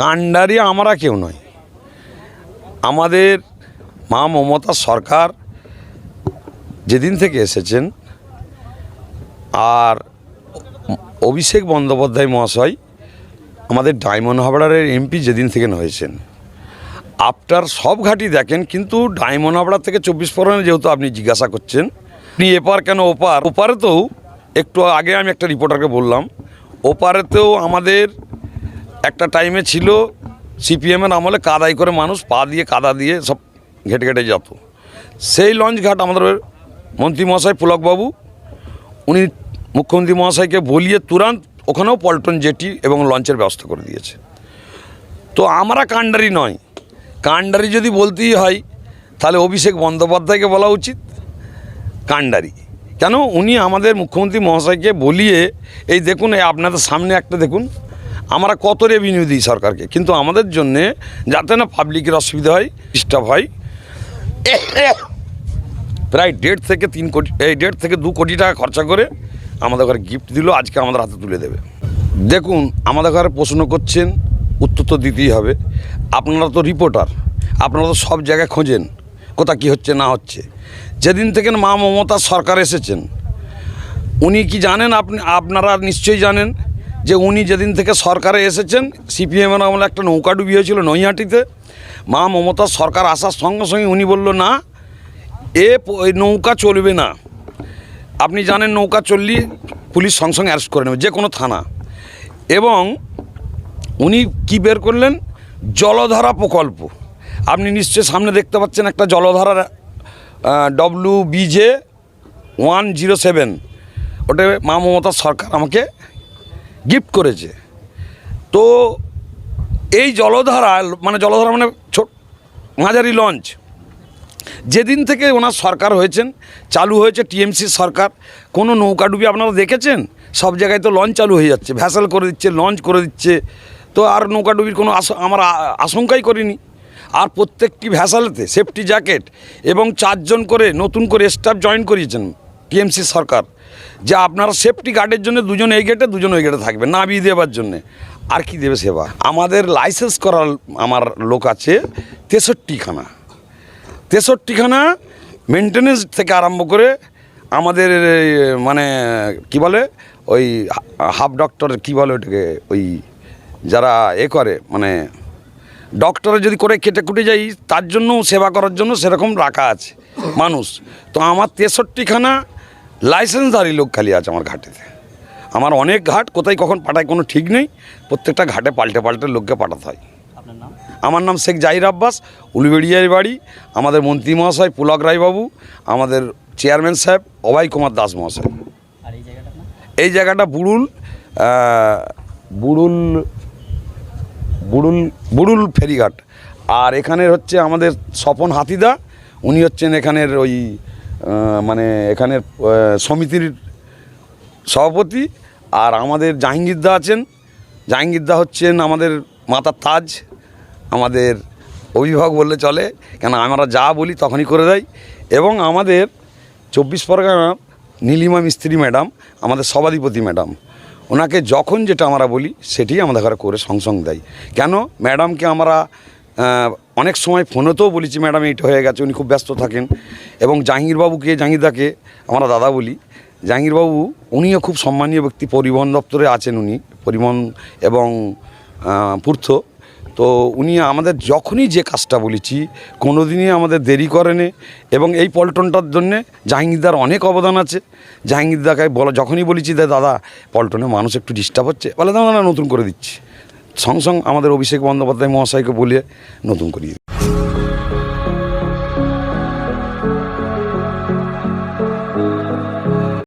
কাণ্ডারি আমরা কেউ নয় আমাদের মা মমতা সরকার যেদিন থেকে এসেছেন, আর অভিষেক বন্দ্যোপাধ্যায় মহাশয়, আমাদের ডায়মন্ড হাবড়ারের এমপি যেদিন থেকে হয়েছেন আফটার সব ঘাটি দেখেন, কিন্তু ডায়মন্ড হাবড়া থেকে চব্বিশ পরগনা যেহেতু আপনি জিজ্ঞাসা করছেন, আপনি এপার কেন ওপার? ওপারেতেও একটু আগে আমি একটা রিপোর্টারকে বললাম, ওপারেতেও আমাদের একটা টাইমে ছিল সিপিএমের আমলে কাদাই করে মানুষ পা দিয়ে, কাদা দিয়ে সব ঘেটে ঘেটে যেত। সেই লঞ্চ ঘাট আমাদের মন্ত্রী মহাশয় পুলকবাবু, উনি মুখ্যমন্ত্রী মহাশয়কে বলিয়ে তুরান্ত ওখানেও পল্টন জেটি এবং লঞ্চের ব্যবস্থা করে দিয়েছে। তো আমরা কাণ্ডারি নয়। কাণ্ডারি যদি বলতেই হয়, তাহলে অভিষেক বন্দ্যোপাধ্যায়কে বলা উচিত, কাণ্ডারি। কেন? উনি আমাদের মুখ্যমন্ত্রী মহাশয়কে বলিয়ে, এই দেখুন, এই আপনাদের সামনে একটা দেখুন আমরা কত রেভিনিউ দিই সরকারকে? কিন্তু আমাদের জন্যে যাতে না পাবলিকের অসুবিধা হয় ডিস্টার্ব হয়, প্রায় দেড় থেকে তিন কোটি, এই দেড় থেকে দু কোটি টাকা খরচা করে আমাদের ঘরে গিফট দিল, আজকে আমাদের হাতে তুলে দেবে। দেখুন, আমাদের ঘরে প্রশ্ন করছেন, উত্তর তো দিতেই হবে। আপনারা তো রিপোর্টার আপনারা তো সব জায়গায় খোঁজেন, কোথা কী হচ্ছে, না হচ্ছে। যেদিন থেকে মা মমতা সরকার এসেছেন, উনি কি জানেন আপনি, আপনারা নিশ্চয়ই জানেন যে উনি যেদিন থেকে সরকারে এসেছেন, সিপিএমের আমলে একটা নৌকা ডুবি হয়েছিল নৈহাটিতে। মা মমতা সরকার আসার সঙ্গে সঙ্গে উনি বলল, না, এ নৌকা চলবে না। আপনি জানেন নৌকা চললি পুলিশ সঙ্গে সঙ্গে অ্যারেস্ট করে নেবে, যে কোনো থানা। এবং উনি কি বের করলেন? জলধারা প্রকল্প। আপনি নিশ্চয়ই সামনে দেখতে পাচ্ছেন একটা জলধারা W B J one zero seven ওটা মা মমতা সরকার আমাকে গিফট করেছে। তো এই জলধারা মানে জলধারা মানে ছোট, মাঝারি লঞ্চ। যেদিন থেকে ওনার সরকার হয়েছেন, চালু হয়েছে টিএমসি সরকার, কোনো নৌকাডুবি আপনারা দেখেছেন? সব জায়গায় তো লঞ্চ চালু হয়ে যাচ্ছে, ভ্যাসেল করে দিচ্ছে, লঞ্চ করে দিচ্ছে। তো আর নৌকাডুবির কোনো আমার আশঙ্কাই করিনি। আর প্রত্যেকটি ভ্যাসালেতে সেফটি জ্যাকেট এবং চারজন করে নতুন করে স্টাফ জয়েন করিয়েছেন। টিএমসি সরকার, যে আপনারা সেফটি গার্ডের জন্য দুজন এই গেটে দুজন ওই গেটে থাকবে নাবি দেওয়ার জন্যে। আর কি দেবে সেবা? আমাদের লাইসেন্স করার আমার লোক আছে তেষট্টিখানা। তেষট্টিখানা মেনটেনেন্স থেকে আরম্ভ করে আমাদের মানে কি বলে, ওই হাফ ডক্টর কি বলে ওটাকে, ওই যারা এ করে মানে ডক্টরে যদি করে কেটে কুটে যাই তার জন্য সেবা করার জন্য সেরকম রাখা আছে মানুষ। তো আমার তেষট্টিখানা লাইসেন্সধারী লোক খালি আছে আমার ঘাটেতে। আমার অনেক ঘাট কোথায় কখন পাঠায় কোনো ঠিক নেই। প্রত্যেকটা ঘাটে পাল্টে পাল্টে লোককে পাঠাতে হয়। আপনার নাম? আমার নাম শেখ জাহির আব্বাস উলুবেড়িয়ার বাড়ি। আমাদের মন্ত্রী মহাশয় পুলক রায়বাবু আমাদের চেয়ারম্যান সাহেব অভয় কুমার দাস মহাশয়। এই জায়গাটা বুড়ুল বুড়ুল বুড়ুল বুড়ুল ফেরিঘাট। আর এখানের হচ্ছে আমাদের স্বপন হাতিদা উনি হচ্ছেন এখানের ওই মানে এখানের সমিতির সভাপতি আর আমাদের জাহাঙ্গীরদা আছেন। জাহাঙ্গীরদা হচ্ছেন আমাদের মাতার তাজ, আমাদের অভিভাবক বললে চলে কেন আমরা যা বলি তখনই করে দেয়। এবং আমাদের চব্বিশ পরগনার নীলিমা মিস্ত্রি ম্যাডাম, আমাদের সভাধিপতি ম্যাডাম, ওনাকে যখন যেটা আমরা বলি সেটি আমাদের ঘরে করে সঙ্গ দেয়। কেন? ম্যাডামকে আমরা অনেক সময় ফোনেতেও বলেছি, ম্যাডাম, এইটা হয়ে গেছে, উনি খুব ব্যস্ত থাকেন। এবং জাহাঙ্গীরবাবুকে, জাহাঙ্গীরদাকে আমরা দাদা বলি। জাহাঙ্গীরবাবু, উনিও খুব সম্মানীয় ব্যক্তি, পরিবহন দপ্তরে আছেন উনি, পরিবহন এবং পূর্ত তো উনি আমাদের যখনই যে কাজটা বলেছি কোনো দিনই আমাদের দেরি করেনি এবং এই পল্টনটার জন্যে জাহাঙ্গীরদার অনেক অবদান আছে। জাহাঙ্গীরদাকে বলা, যখনই বলেছি দাদা, পল্টনে মানুষ একটু ডিস্টার্ব হচ্ছে, বলে দাদা, নতুন করে দিচ্ছি। সঙ্গে সঙ্গে আমাদের অভিষেক বন্দ্যোপাধ্যায় মহাশয়কে বলিয়ে নতুন করিয়ে